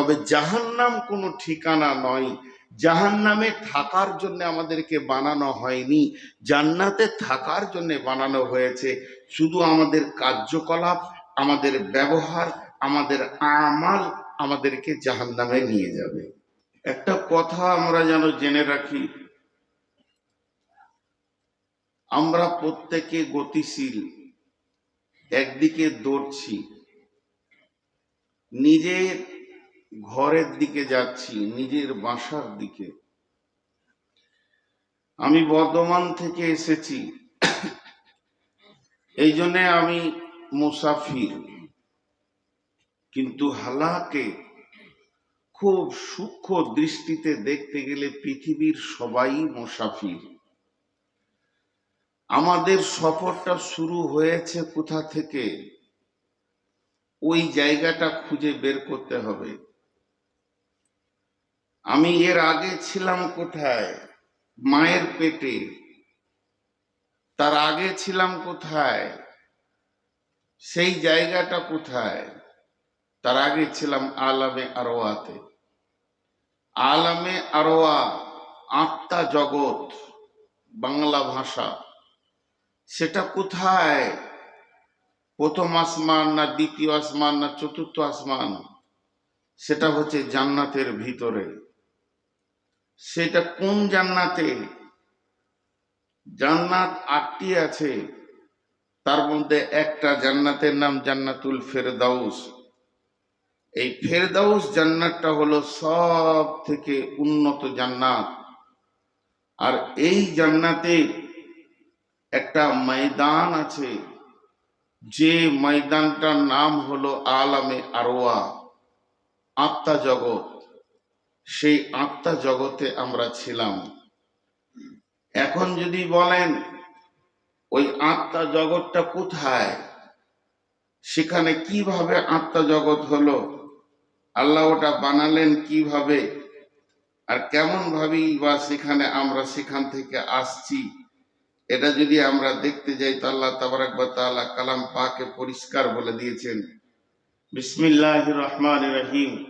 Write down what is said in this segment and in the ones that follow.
তবে জাহান্নাম কোনো ঠিকানা নয়। জাহান্নামে থাকার জন্য আমাদেরকে বানানো হয়নি। জান্নাতে থাকার জন্য বানানো হয়েছে। শুধু আমাদের কার্যকলাপ, আমাদের ব্যবহার, আমাদের আমাল আমাদেরকে জাহান্নামে নিয়ে যাবে। একটা কথা আমরা যেন জেনে রাখি। আমরা প্রত্যেকে গতিশীল। একদিকে দৌড়ছি। নিজের ঘরের দিকে যাচ্ছি, নিজের বাসার দিকে। আমি বর্ধমান থেকে এসেছি। এই জন্যে আমি মুসাফির। কিন্তু হালাকে খুব সূক্ষ্ম দৃষ্টিতে দেখতে গেলে পৃথিবীর সবাই মুসাফির। আমাদের সফরটা শুরু হয়েছে কোথা থেকে? ওই জায়গাটা খুঁজে বের করতে হবে। আমি এর আগে ছিলাম কোথায়? মায়ের পেটে। তার আগে ছিলাম কোথায়? সেই জায়গাটা কোথায়? তার আগে ছিলাম আলামে আরোয়াতে আলামে আরোয়া আত্মা জগৎ, বাংলা ভাষা। সেটা কোথায়? প্রথম আসমান না দ্বিতীয় আসমান না চতুর্থ আসমান? সেটা হচ্ছে জান্নাতের ভিতরে। সেটা কোন জান্নাতে? জান্নাত আটটি আছে। তার মধ্যে একটা জান্নাতের নাম জান্নাতুল ফেরদাউস। এই ফেরদাউস জান্নাতটা হলো সব থেকে উন্নত জান্নাত। আর এই জান্নাতে একটা ময়দান আছে। যে ময়দানটার নাম হলো আলামে আরোয়া আত্মা জগৎ। সেই আত্মা জগতে আমরা ছিলাম। এখন যদি বলেন, ওই আত্মা জগৎটা কোথায়? সেখানে কীভাবে আত্মা জগৎ হলো? আল্লাহ ওটা বানালেন কীভাবে? আর কেমন ভাবেই বা সেখানে আমরা সেখান থেকে আসছি? এটা যদি আমরা দেখতে যাই, তো আল্লাহ তাবারাক বা কালাম পাকে পরিষ্কার বলে দিয়েছেন। বিসমিল্লাহির রহমানির রহিম।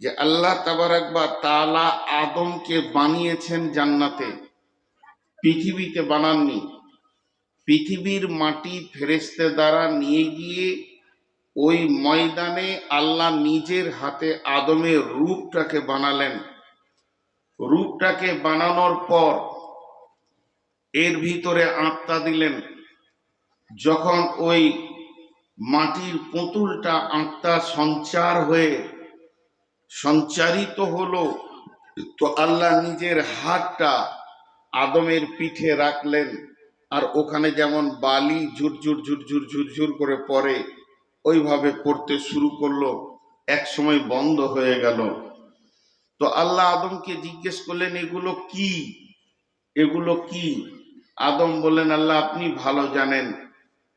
যে আল্লাহ তাবারাক বা তাআলা আদমকে বানিয়েছেন জান্নাতে। পৃথিবীতে বানাননি। পৃথিবীর মাটি ফেরেশতে দ্বারা নিয়ে গিয়ে ওই ময়দানে আল্লাহ নিজের হাতে আদমের রূপটাকে বানালেন। রূপটাকে বানানোর পর এর ভিতরে আত্মা দিলেন। যখন ওই মাটির পুতুলটা আত্মা সঞ্চার হয়ে সঞ্চারিত হলো। তো আল্লাহ নিজের হাতটা আদমের পিঠে রাখলেন, আর ওখানে যেমন বালি ঝুরঝুর ঝুরঝুর ঝুরঝুর করে পড়ে, ওইভাবে পড়তে শুরু করল এক সময় বন্ধ হয়ে গেল। তো আল্লাহ আদমকে জিজ্ঞেস করলেন, এগুলো কি? এগুলো কি? আদম বললেন, আল্লাহ আপনি ভালো জানেন।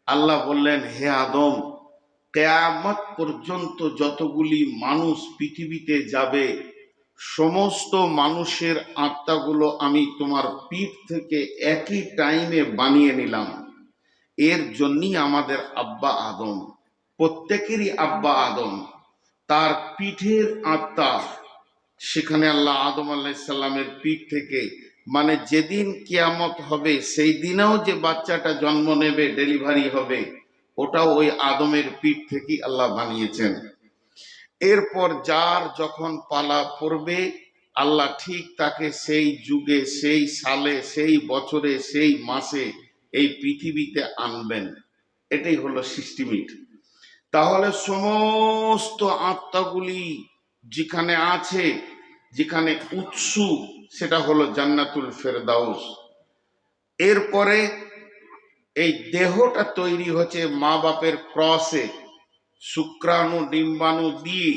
আল্লাহ বললেন, হে আদম কেয়ামত পর্যন্ত যতগুলি মানুষ পৃথিবীতে যাবে, সমস্ত মানুষের আত্মাগুলো আমি তোমার পিঠ থেকে একই টাইমে বানিয়ে নিলাম। এর জন্যই আমাদের আব্বা আদম, প্রত্যেকেরই আব্বা আদম, তার পিঠের আত্মা। সেখানে আল্লাহ আদম আলাইসাল্লামের পিঠ থেকে মানে যেদিন কিয়ামত হবে, সেই দিনেও যে বাচ্চাটা জন্ম নেবে, ডেলিভারি হবে ওটাও ওই আদমের পিঠ থেকেই আল্লাহ বানিয়েছেন। এরপর যার যখন পালা পড়বে, আল্লাহ ঠিক তাকে সেই যুগে, সেই সালে, সেই বছরে, সেই মাসে এই পৃথিবীতে আনবেন। এটাই হলো সিস্টেমিক। তাহলে সমস্ত আত্মাগুলি যেখানে আছে, যেখানে উৎসু, সেটা হলো জান্নাতুল ফেরদাউস। এরপরে এই দেহটা তৈরি হচ্ছে মা বাপের ক্রসে, শুক্রাণু, ডিম্বাণু দিয়ে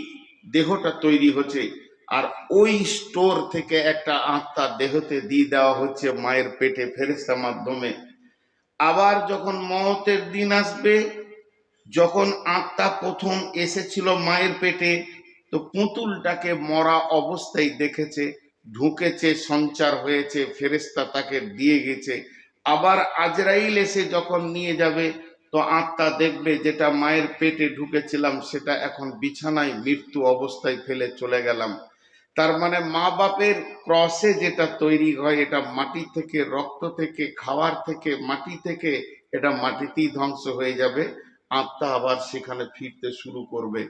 দেহটা তৈরি হচ্ছে। আর ওই স্টোর থেকে একটা আত্মা দেহতে দিয়ে দেওয়া হচ্ছে মায়ের পেটে ফেরেস্তা মাধ্যমে। আবার যখন মহতের দিন আসবে, যখন আত্মা প্রথম এসেছিল মায়ের পেটে, তো পুতুলটাকে মরা অবস্থায় দেখেছে, ঢুকেছে, সঞ্চার হয়েছে ফেরেস্তা তাকে দিয়ে গেছে। আবার আজরাইল এসে যখন নিয়ে যাবে, তো আত্মা দেখবে যেটা মায়ের পেটে ঢুকেছিলাম, সেটা এখন বিছানায় মৃত্যু অবস্থায় ফেলে চলে গেলাম। তার মানে মা বাপের ক্রসে যেটা তৈরি হয়, এটা মাটি থেকে, রক্ত থেকে, খাওয়ার থেকে, মাটি থেকে, এটা মাটিতেই ধ্বংস হয়ে যাবে। আত্মা আবার সেখানে ফিরতে শুরু করবে।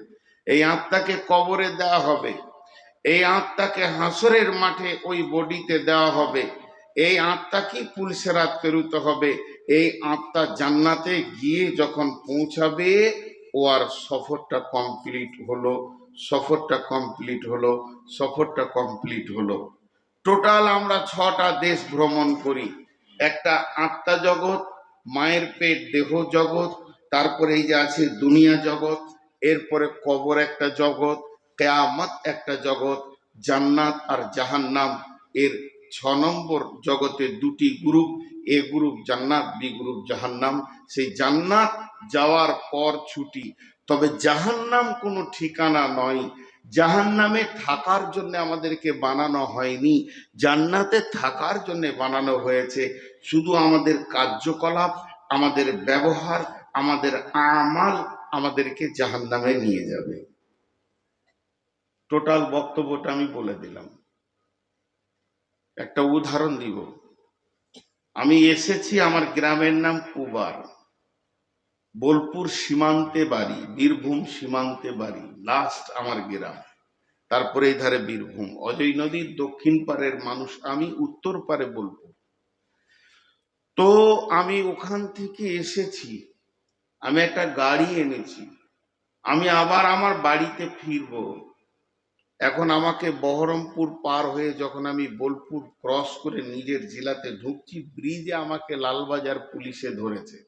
এই আত্মাকে কবরে দেওয়া হবে। এই আত্মাকে হাসরের মাঠে ওই বডিতে দেওয়া হবে। এই আত্মা কি পুলসেরাত পেরুতে হবে? এই আত্মা জান্নাতে গিয়ে যখন পৌঁছাবে, ও আর সফরটা কমপ্লিট হলো, সফরটা কমপ্লিট হলো, সফরটা কমপ্লিট হলো। টোটাল আমরা ছটা দেশ ভ্রমণ করি। একটা আত্মা জগৎ, মায়ের পেট দেহ জগৎ, তারপরে এই যে আছে দুনিয়া জগৎ, এরপরে কবর একটা জগৎ, কেয়ামত একটা জগৎ, জান্নাত আর জাহান্নাম এর ছ নম্বর জগতে দুটি গ্রুপ, এ গ্রুপ জান্নাত, বি গ্রুপ জাহান্নাম। সেই জান্নাত যাওয়ার পর ছুটি। তবে জাহান্নাম কোনো ঠিকানা নয়। জাহান্নামে থাকার জন্য আমাদেরকে বানানো হয়নি। জান্নাতে থাকার জন্য বানানো হয়েছে। শুধু আমাদের কার্যকলাপ, আমাদের ব্যবহার, আমাদের আমাল আমাদেরকে জাহান্নামে নিয়ে যাবে। টোটাল বক্তব্যটা আমি বলে দিলাম। একটা উদাহরণ দিব। আমি এসেছি, আমার গ্রামের নাম কুবার। বোলপুর সীমান্তে বাড়ি, বীরভূম সীমান্তে বাড়ি লাস্ট আমার গ্রাম। তারপরে এই ধারে বীরভূম। অজয় নদীর দক্ষিণ পারের মানুষ আমি, উত্তর পারে বোলপুর তো আমি ওখান থেকে এসেছি, আমি একটা গাড়ি এনেছি। আমি আবার আমার বাড়িতে ফিরবো। এখন আমাকে বহরমপুর পার হয়ে যখন আমি বোলপুর ক্রস করে নিজের জেলাতে ঢুকছি ব্রিজে আমাকে লালবাজার পুলিশে ধরেছে।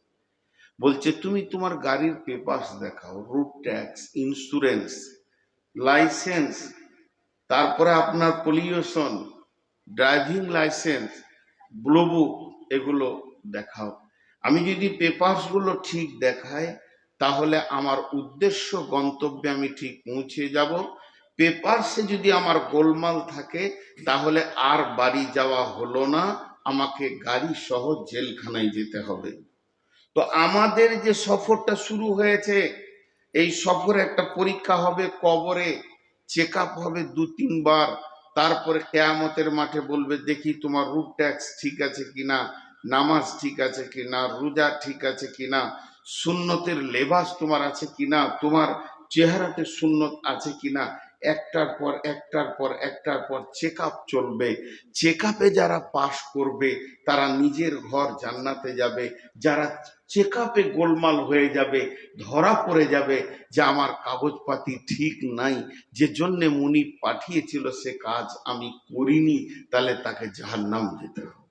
বলছে, তুমি তোমার গাড়ির পেপারস দেখাও রুট ট্যাক্স ইন্স্যুরেন্স লাইসেন্স তারপরে আপনার পলিউশন ড্রাইভিং লাইসেন্স ব্লুবুক এগুলো দেখাও। আমি যদি পেপারসগুলো ঠিক দেখাই, তাহলে আমার উদ্দেশ্য, গন্তব্যে আমি ঠিক পৌঁছে যাব। পেপারসে যদি আমার গোলমাল থাকে, তাহলে আর বাড়ি যাওয়া হলো না, আমাকে গাড়ি সহ জেলখানায় যেতে হবে। তো আমাদের যে সফরটা শুরু হয়েছে, এই সফরে একটা পরীক্ষা হবে কবরে চেক হবে দু তিনবার, তারপরে কেয়ামতের মাঠে বলবে, দেখি তোমার রুট ট্যাক্স ঠিক আছে কিনা, নামাজ ঠিক আছে কিনা, রোজা ঠিক আছে কিনা, সুন্নতের লেবাস তোমার আছে কিনা, তোমার চেহারাতে সুন্নত আছে কিনা একটার পর একটার পর একটার পর চেক চলবে। চেক যারা পাশ করবে, তারা নিজের ঘর জান্নাতে যাবে। যারা চেক গোলমাল হয়ে যাবে, ধরা পড়ে যাবে যে আমার কাগজপাতি ঠিক নাই, যে জন্যে মুনি পাঠিয়েছিল সে কাজ আমি করিনি, তাহলে তাকে জাহান্নাম যেতে হবে।